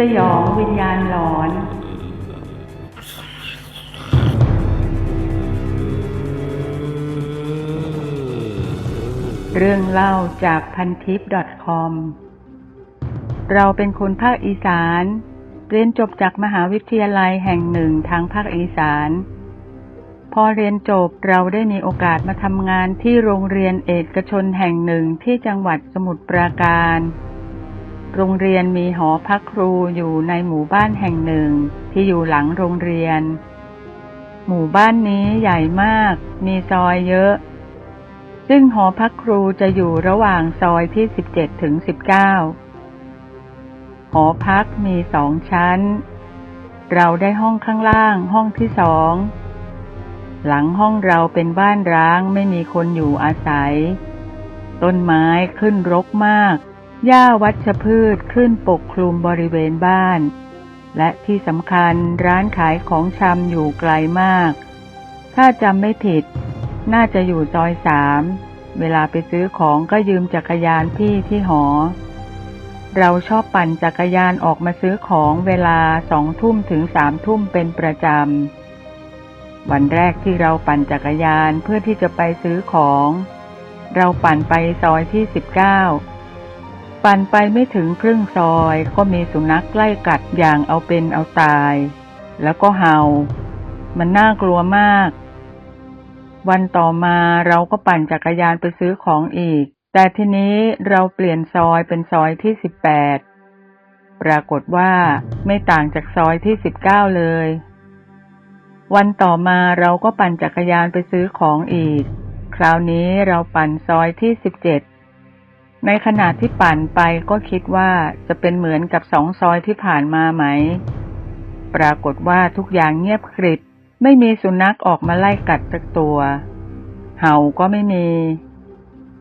สยองวิญญาณหลอน เรื่องเล่าจากพันทิป .com เราเป็นคนภาคอีสาน เรียนจบจากมหาวิทยาลัยแห่งหนึ่งทางภาคอีสาน พอเรียนจบเราได้มีโอกาสมาทำงานที่โรงเรียนเอกชนแห่งหนึ่งที่จังหวัดสมุทรปราการ โรงเรียนมีหอพักครูอยู่ในหมู่บ้านแห่งหนึ่งที่อยู่หลังโรงเรียน หมู่บ้านนี้ใหญ่มาก มีซอยเยอะ ซึ่งหอพักครูจะอยู่ระหว่างซอยที่ 17 ถึง 19 หอพักมีสองชั้น เราได้ห้องข้างล่างห้องที่สอง หลังห้องเราเป็นบ้านร้างไม่มีคนอยู่อาศัย ต้นไม้ขึ้นรกมาก หญ้าวัชพืชขึ้นปกคลุมบริเวณบ้าน และที่สำคัญร้านขายของชำอยู่ไกลมาก ถ้าจำไม่ผิด น่าจะอยู่ซอยสามเวลาไปซื้อของก็ยืมจักรยานพี่ที่หอ เราชอบปั่นจักรยานออกมาซื้อของเวลาสองทุ่มถึงสามทุ่มเป็นประจำ วันแรกที่เราปั่นจักรยานเพื่อที่จะไปซื้อของ เราปั่นไปซอยที่สิบเก้า ปั่นไปไม่ถึงครึ่งซอยก็มีสุนัขไล่กัดอย่างเอาเป็นเอาตาย แล้วก็เห่า มันน่ากลัวมาก วันต่อมาเราก็ปั่นจักรยานไปซื้อของอีก แต่ทีนี้เราเปลี่ยนซอยเป็นซอยที่สิบแปดปรากฏว่าไม่ต่างจากซอยที่สิบเก้าเลย วันต่อมาเราก็ปั่นจักรยานไปซื้อของอีก คราวนี้เราปั่นซอยที่สิบเจ็ด ในขณะที่ปั่นไปก็คิดว่าจะเป็นเหมือนกับสองซอยที่ผ่านมาไหม ปรากฏว่าทุกอย่างเงียบกริบ ไม่มีสุนัขออกมาไล่กัดสักตัว เห่าก็ไม่มี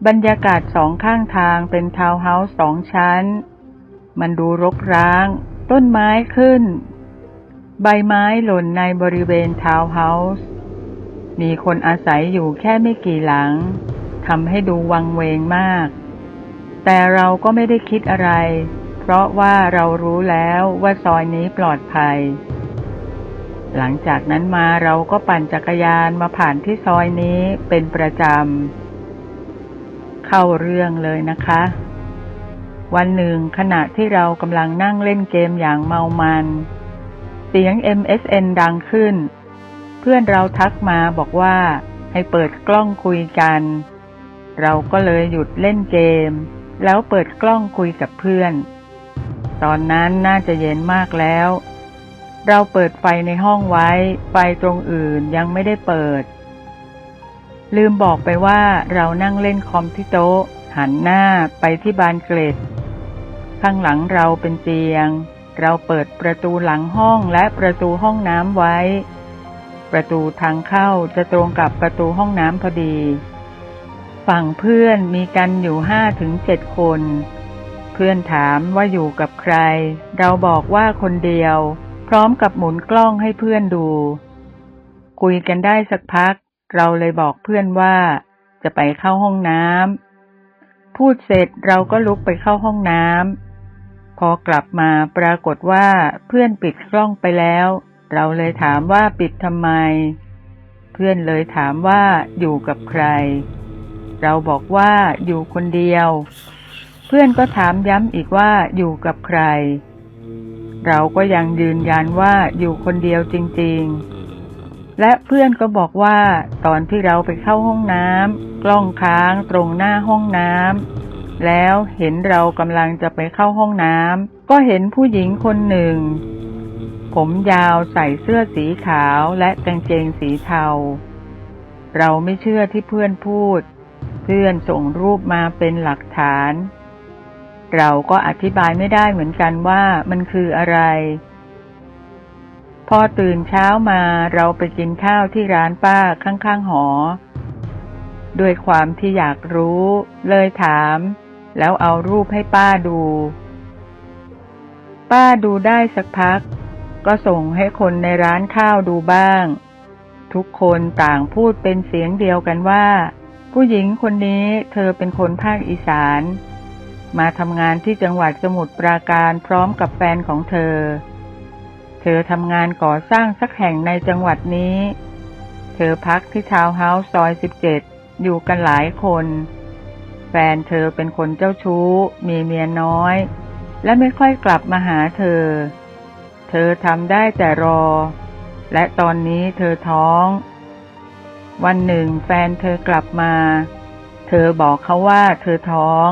บรรยากาศสองข้างทางเป็นทาวน์เฮาส์สองชั้น มันดูรกร้าง ต้นไม้ขึ้น ใบไม้หล่นในบริเวณทาวน์เฮาส์ มีคนอาศัยอยู่แค่ไม่กี่หลังทำให้ดูวังเวงมาก แต่เราก็ไม่ได้คิดอะไร เพราะว่าเรารู้แล้วว่าซอยนี้ปลอดภัย หลังจากนั้นมาเราก็ปั่นจักรยานมาผ่านที่ซอยนี้เป็นประจำ เข้าเรื่องเลยนะคะ วันหนึ่งขณะที่เรากำลังนั่งเล่นเกมอย่างเมามัน เสียง MSN ดังขึ้น เพื่อนเราทักมาบอกว่าให้เปิดกล้องคุยกัน เราก็เลยหยุดเล่นเกม แล้วเปิดกล้องคุยกับเพื่อน ตอนนั้นน่าจะเย็นมากแล้ว เราเปิดไฟในห้องไว้ ไฟตรงอื่นยังไม่ได้เปิด ลืมบอกไปว่าเรานั่งเล่นคอมที่โต๊ะ หันหน้าไปที่บานเกล็ด ข้างหลังเราเป็นเตียง เราเปิดประตูหลังห้องและประตูห้องน้ำไว้ ประตูทางเข้าจะตรงกับประตูห้องน้ำพอดี ฝั่งเพื่อนมีกันอยู่ห้าถึงเจ็ดคน เพื่อนถามว่าอยู่กับใคร เราบอกว่าคนเดียว พร้อมกับหมุนกล้องให้เพื่อนดู คุยกันได้สักพัก เราเลยบอกเพื่อนว่า จะไปเข้าห้องน้ำพูดเสร็จเราก็ลุกไปเข้าห้องน้ำพอกลับมาปรากฏว่าเพื่อนปิดกล้องไปแล้ว เราเลยถามว่าปิดทำไม เพื่อนเลยถามว่าอยู่กับใคร เราบอกว่าอยู่คนเดียว เพื่อนก็ถามย้ำอีกว่าอยู่กับใคร เราก็ยังยืนยันว่าอยู่คนเดียวจริง ๆ และเพื่อนก็บอกว่า ตอนที่เราไปเข้าห้องน้ำกล้องค้างตรงหน้าห้องน้ำแล้วเห็นเรากำลังจะไปเข้าห้องน้ำก็เห็นผู้หญิงคนหนึ่ง ผมยาวใส่เสื้อสีขาวและกางเกงสีเทาเราไม่เชื่อที่เพื่อนพูด พื่อนส่งรูปมาเป็นหลักฐาน เราก็อธิบายไม่ได้เหมือนกันว่ามันคืออะไร พอตื่นเช้ามาเราไปกินข้าวที่ร้านป้าข้างๆหอ ด้วยความที่อยากรู้ เลยถาม แล้วเอารูปให้ป้าดู ป้าดูได้สักพัก ก็ส่งให้คนในร้านข้าวดูบ้าง ทุกคนต่างพูดเป็นเสียงเดียวกันว่า ผู้หญิงคนนี้เธอเป็นคนภาคอีสาน มาทำงานที่จังหวัดสมุทรปราการพร้อมกับแฟนของเธอ เธอทำงานก่อสร้างสักแห่งในจังหวัดนี้ เธอพักที่ทาวน์เฮาส์ซอย 17 อยู่กันหลายคน แฟนเธอเป็นคนเจ้าชู้ มีเมียน้อย และไม่ค่อยกลับมาหาเธอ เธอทำได้แต่รอ และตอนนี้เธอท้อง วันหนึ่งแฟนเธอกลับมา เธอบอกเขาว่าเธอท้อง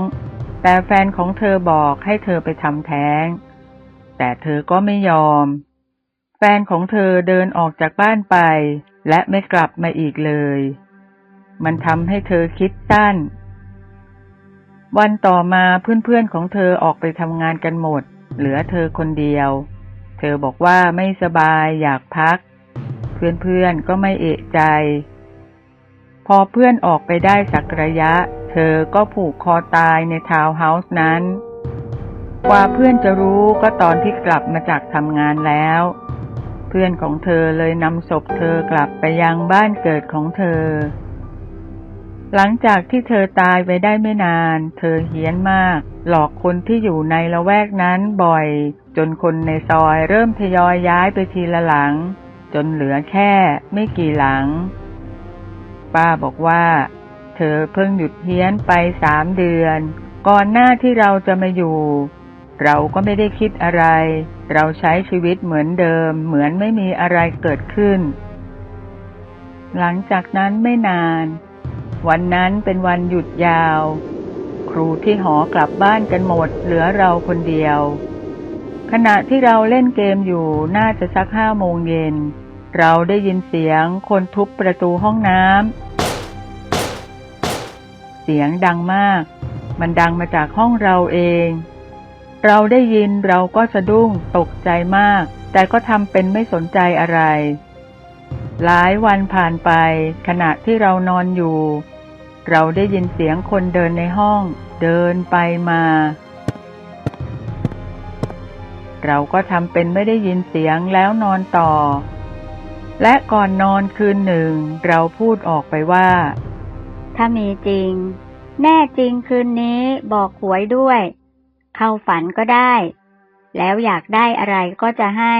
แต่แฟนของเธอบอกให้เธอไปทำแท้ง แต่เธอก็ไม่ยอม แฟนของเธอเดินออกจากบ้านไป และไม่กลับมาอีกเลย มันทำให้เธอคิดสั้น วันต่อมาเพื่อนๆของเธอออกไปทำงานกันหมด เหลือเธอคนเดียว เธอบอกว่าไม่สบายอยากพัก เพื่อนๆก็ไม่เอะใจ พอเพื่อนออกไปได้สักระยะ เธอก็ผูกคอตายในทาวน์เฮาส์นั้น กว่าเพื่อนจะรู้ก็ตอนที่กลับมาจากทำงานแล้ว เพื่อนของเธอเลยนำศพเธอกลับไปยังบ้านเกิดของเธอ หลังจากที่เธอตายไปได้ไม่นาน เธอเฮี้ยนมาก หลอกคนที่อยู่ในละแวกนั้นบ่อย จนคนในซอยเริ่มทยอยย้ายไปทีละหลัง จนเหลือแค่ไม่กี่หลัง ป้าบอกว่า เธอเพิ่งหยุดเฮี้ยนไปสามเดือน ก่อนหน้าที่เราจะมาอยู่ เราก็ไม่ได้คิดอะไร เราใช้ชีวิตเหมือนเดิม เหมือนไม่มีอะไรเกิดขึ้น หลังจากนั้นไม่นาน วันนั้นเป็นวันหยุดยาว ครูที่หอกลับบ้านกันหมด เหลือเราคนเดียว ขณะที่เราเล่นเกมอยู่น่าจะสักห้าโมงเย็น เราได้ยินเสียงคนทุบประตูห้องน้ำ เสียงดังมาก มันดังมาจากห้องเราเอง เราได้ยินเราก็สะดุ้งตกใจมาก แต่ก็ทำเป็นไม่สนใจอะไร หลายวันผ่านไป ขณะที่เรานอนอยู่ เราได้ยินเสียงคนเดินในห้อง เดินไปมา เราก็ทำเป็นไม่ได้ยินเสียงแล้วนอนต่อ และก่อนนอนคืนหนึ่ง เราพูดออกไปว่า ถ้ามีจริง แน่จริงคืนนี้บอกหวยด้วย เข้าฝันก็ได้ แล้วอยากได้อะไรก็จะให้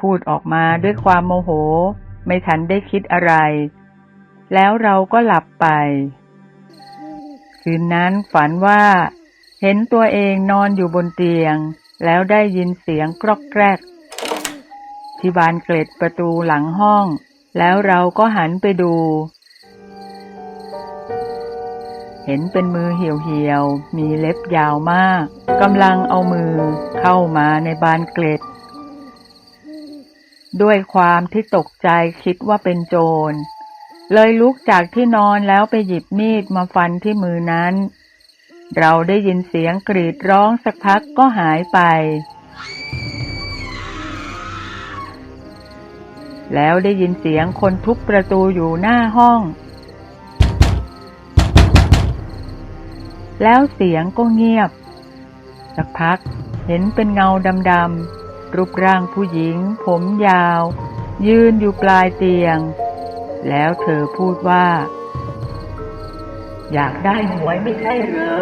พูดออกมาด้วยความโมโห ไม่ทันได้คิดอะไร แล้วเราก็หลับไป คืนนั้นฝันว่า เห็นตัวเองนอนอยู่บนเตียง แล้วได้ยินเสียงกรอกแกรก ที่บานเกล็ดประตูหลังห้อง แล้วเราก็หันไปดู เห็นเป็นมือเหี่ยวๆ มีเล็บยาวมากกำลังเอามือเข้ามาในบานเกล็ด ด้วยความที่ตกใจคิดว่าเป็นโจร เลยลุกจากที่นอนแล้วไปหยิบมีดมาฟันที่มือนั้น เราได้ยินเสียงกรีดร้องสักพักก็หายไป แล้วได้ยินเสียงคนทุบประตูอยู่หน้าห้อง แล้วเสียงก็เงียบ สักพักเห็นเป็นเงาดำๆรูปร่างผู้หญิง ผมยาว ยืนอยู่ปลายเตียง แล้วเธอพูดว่า อยากได้หวยไม่ใช่เหรอ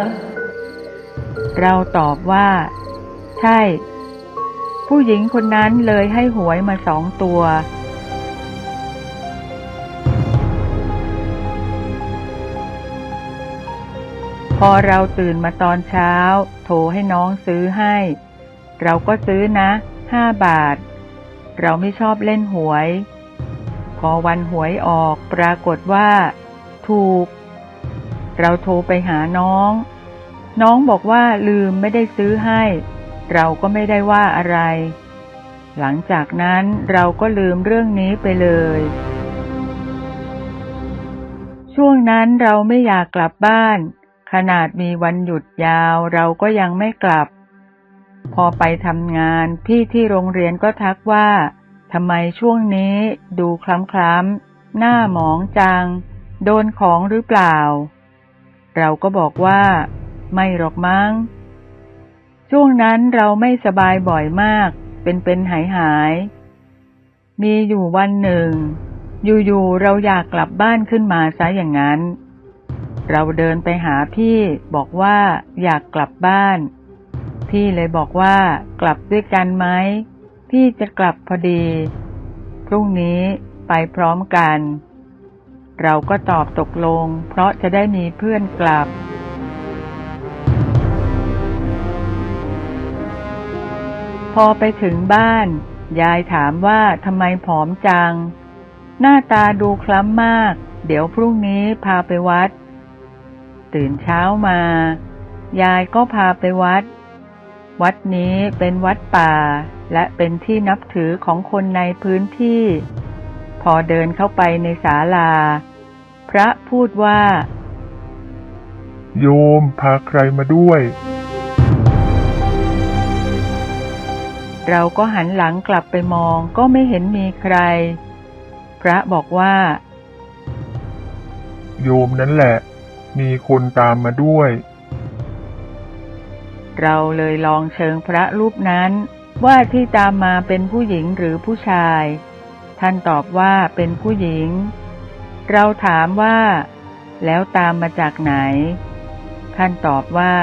เราตอบว่า ใช่ ผู้หญิงคนนั้นเลยให้หวยมาสองตัว อเราตื่นมาตอนเช้า โทรให้น้องซื้อให้ เราก็ซื้อนะห้าบาท เราไม่ชอบเล่นหวย พอวันหวยออกปรากฏว่า ถูก เราโทรไปหาน้อง น้องบอกว่าลืมไม่ได้ซื้อให้ เราก็ไม่ได้ว่าอะไร หลังจากนั้นเราก็ลืมเรื่องนี้ไปเลยช่วงนั้นเราไม่อยากกลับบ้าน ขนาดมีวันหยุดยาวเราก็ยังไม่กลับ พอไปทำงานพี่ที่โรงเรียนก็ทักว่าทำไมช่วงนี้ดูคล้ำๆหน้าหมองจัง โดนของหรือเปล่า เราก็บอกว่า ไม่หรอกมั้ง ช่วงนั้นเราไม่สบายบ่อยมาก เป็นเป็นหายหายๆมีอยู่วันหนึ่ง อยู่ๆเราอยากกลับบ้านขึ้นมาซะอย่างนั้น เราเดินไปหาพี่บอกว่าอยากกลับบ้าน พี่เลยบอกว่ากลับด้วยกันไหมพี่จะกลับพอดี พรุ่งนี้ไปพร้อมกัน เราก็ตอบตกลง เพราะจะได้มีเพื่อนกลับ พอไปถึงบ้าน ยายถามว่าทำไมผอมจัง หน้าตาดูคล้ำมาก เดี๋ยวพรุ่งนี้พาไปวัด ตื่นเช้ามา ยายก็พาไปวัด วัดนี้เป็นวัดป่า และเป็นที่นับถือของคนในพื้นที่ พอเดินเข้าไปในศาลา พระพูดว่า โยมพาใครมาด้วย เราก็หันหลังกลับไปมองก็ไม่เห็นมีใคร พระบอกว่า โยมนั่นแหละ มีคนตามมาด้วย เราเลยลองเชิงพระรูปนั้น ว่าที่ตามมาเป็นผู้หญิงหรือผู้ชาย ท่านตอบว่าเป็นผู้หญิง เราถามว่า แล้วตามมาจากไหน ท่านตอบว่า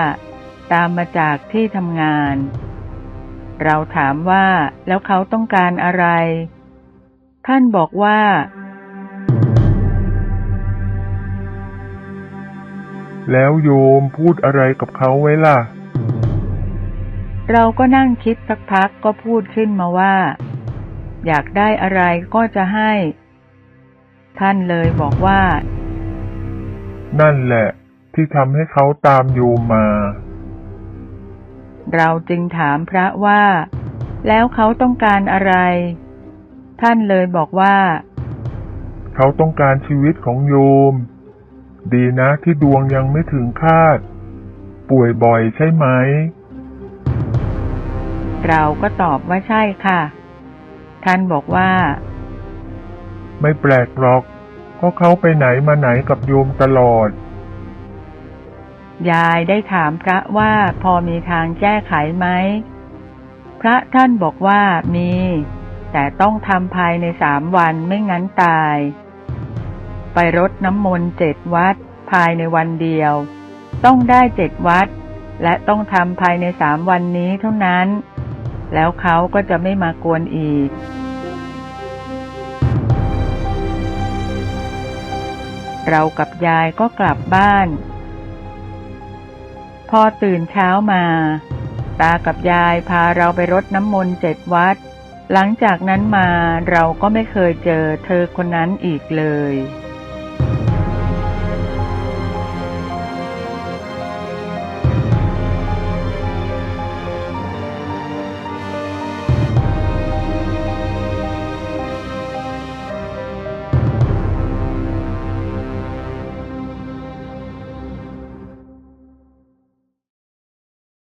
ตามมาจากที่ทำงาน เราถามว่าแล้วเขาต้องการอะไร ท่านบอกว่า แล้วโยมพูดอะไรกับเขาไว้ล่ะ เราก็นั่งคิดสักพักก็พูดขึ้นมาว่า อยากได้อะไรก็จะให้ ท่านเลยบอกว่า นั่นแหละ ที่ทำให้เขาตามโยมมา เราจึงถามพระว่า แล้วเขาต้องการอะไร ท่านเลยบอกว่า เขาต้องการชีวิตของโยม ดีนะที่ดวงยังไม่ถึงคาด ป่วยบ่อยใช่ไหม เราก็ตอบว่าใช่ค่ะ ท่านบอกว่า ไม่แปลกหรอกเพราะเขาไปไหนมาไหนกับโยมตลอด ยายได้ถามพระว่าพอมีทางแก้ไขไหม พระท่านบอกว่ามี แต่ต้องทำภายในสามวันไม่งั้นตาย ไปรดน้ำมนต์เจ็ดวัด ภายในวันเดียว ต้องได้เจ็ดวัด และต้องทำภายในสามวันนี้เท่านั้น แล้วเขาก็จะไม่มากวนอีกเรากับยายก็กลับบ้าน พอตื่นเช้ามา ตากับยายพาเราไปรดน้ำมนต์เจ็ดวัด หลังจากนั้นมาเราก็ไม่เคยเจอเธอคนนั้นอีกเลย